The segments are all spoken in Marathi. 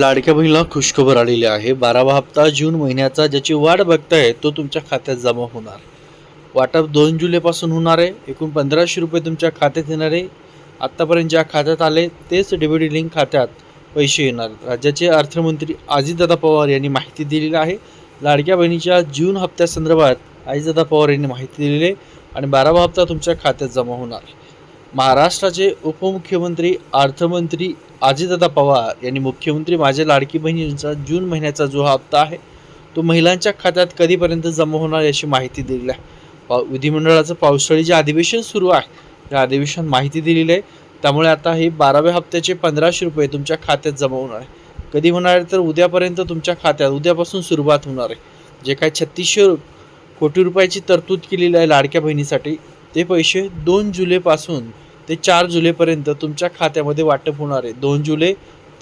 लाडक्या बहिणीला खुशखबर आलेली आहे. बारावा हप्ता जून महिन्याचा ज्याची वाट बघताय तो तुमच्या खात्यात जमा होणार. वाटप दोन जुलैपासून होणार आहे. एकूण पंधराशे रुपये तुमच्या खात्यात येणार आहे. आत्तापर्यंत ज्या खात्यात आले तेच डेबिट लिंक खात्यात पैसे येणार. राज्याचे अर्थमंत्री अजितदादा पवार यांनी माहिती दिलेली आहे. लाडक्या बहिणीच्या जून हप्त्यासंदर्भात अजितदादा पवार यांनी माहिती दिलेली आहे. आणि बारावा हप्ता तुमच्या खात्यात जमा होणार. महाराष्ट्राचे उपमुख्यमंत्री अर्थमंत्री अजितदादा पवार यांनी मुख्यमंत्री माझ्या लाडकी बहिणींचा जून महिन्याचा जो हप्ता आहे तो महिलांच्या खात्यात कधीपर्यंत जमा होणार याची माहिती दिलेली आहे. पाव विधिमंडळाचं पावसाळी जे अधिवेशन सुरू आहे या अधिवेशन माहिती दिलेली आहे. त्यामुळे आता हे बाराव्या हप्त्याचे पंधराशे रुपये तुमच्या खात्यात जमा होणार आहे. कधी होणार आहे तर उद्यापर्यंत तुमच्या खात्यात उद्यापासून सुरुवात होणार आहे. जे काय छत्तीसशे कोटी रुपयाची तरतूद केलेली आहे लाडक्या बहिणीसाठी ते पैसे दोन जुलैपासून ते चार जुलैपर्यंत तुमच्या खात्यामध्ये वाटप होणार आहे. दोन जुलै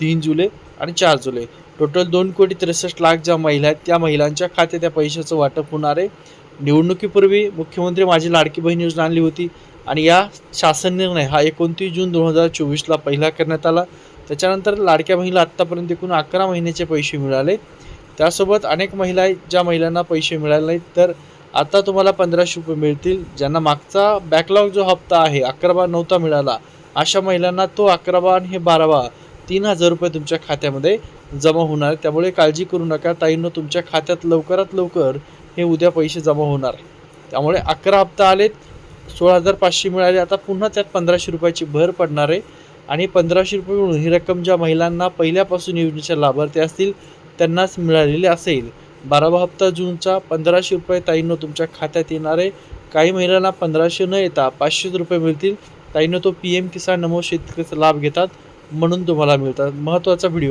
तीन जुलै आणि चार जुलै. टोटल दोन कोटी त्रेसष्ट लाख ज्या महिला आहेत त्या महिलांच्या खात्यात त्या पैशाचं वाटप होणार आहे. निवडणुकीपूर्वी मुख्यमंत्री माझी लाडकी बहीण योजना आणली होती आणि या शासन निर्णय हा एकोणतीस जून दोन हजार चोवीसला पहिला करण्यात आला. त्याच्यानंतर लाडक्या बहिणीला आत्तापर्यंत एकूण अकरा महिन्याचे पैसे मिळाले. त्यासोबत अनेक महिला आहेत ज्या महिलांना पैसे मिळाले नाहीत तर आता तुम्हाला पंधराशे रुपये मिळतील. ज्यांना मागचा बॅकलॉग जो हप्ता आहे अकरावा नव्हता मिळाला अशा महिलांना तो अकरावा आणि हे बारावा तीन हजार रुपये तुमच्या खात्यामध्ये जमा होणार. आहे. त्यामुळे काळजी करू नका. ताईंनो तुमच्या खात्यात लवकरात लवकर हे उद्या पैसे जमा होणार. आहे. त्यामुळे अकरा हप्ता आलेत सोळा हजार पाचशे मिळाले. आता पुन्हा त्यात पंधराशे रुपयाची भर पडणार आहे. आणि पंधराशे रुपये मिळून ही रक्कम ज्या महिलांना पहिल्यापासून योजनेच्या लाभार्थी असतील त्यांनाच मिळालेली असेल. बारावा हप्ता जूनचा पंधराशे रुपये ताईंनो तुमच्या खात्यात येणार आहे. काही महिलांना पंधराशे न येता पाचशेच रुपये मिळतील. ताईंनो तो पी एम किसान नमो शेतकरीचा लाभ घेतात. म्हणून तुम्हाला मिळतात. महत्त्वाचा व्हिडिओ.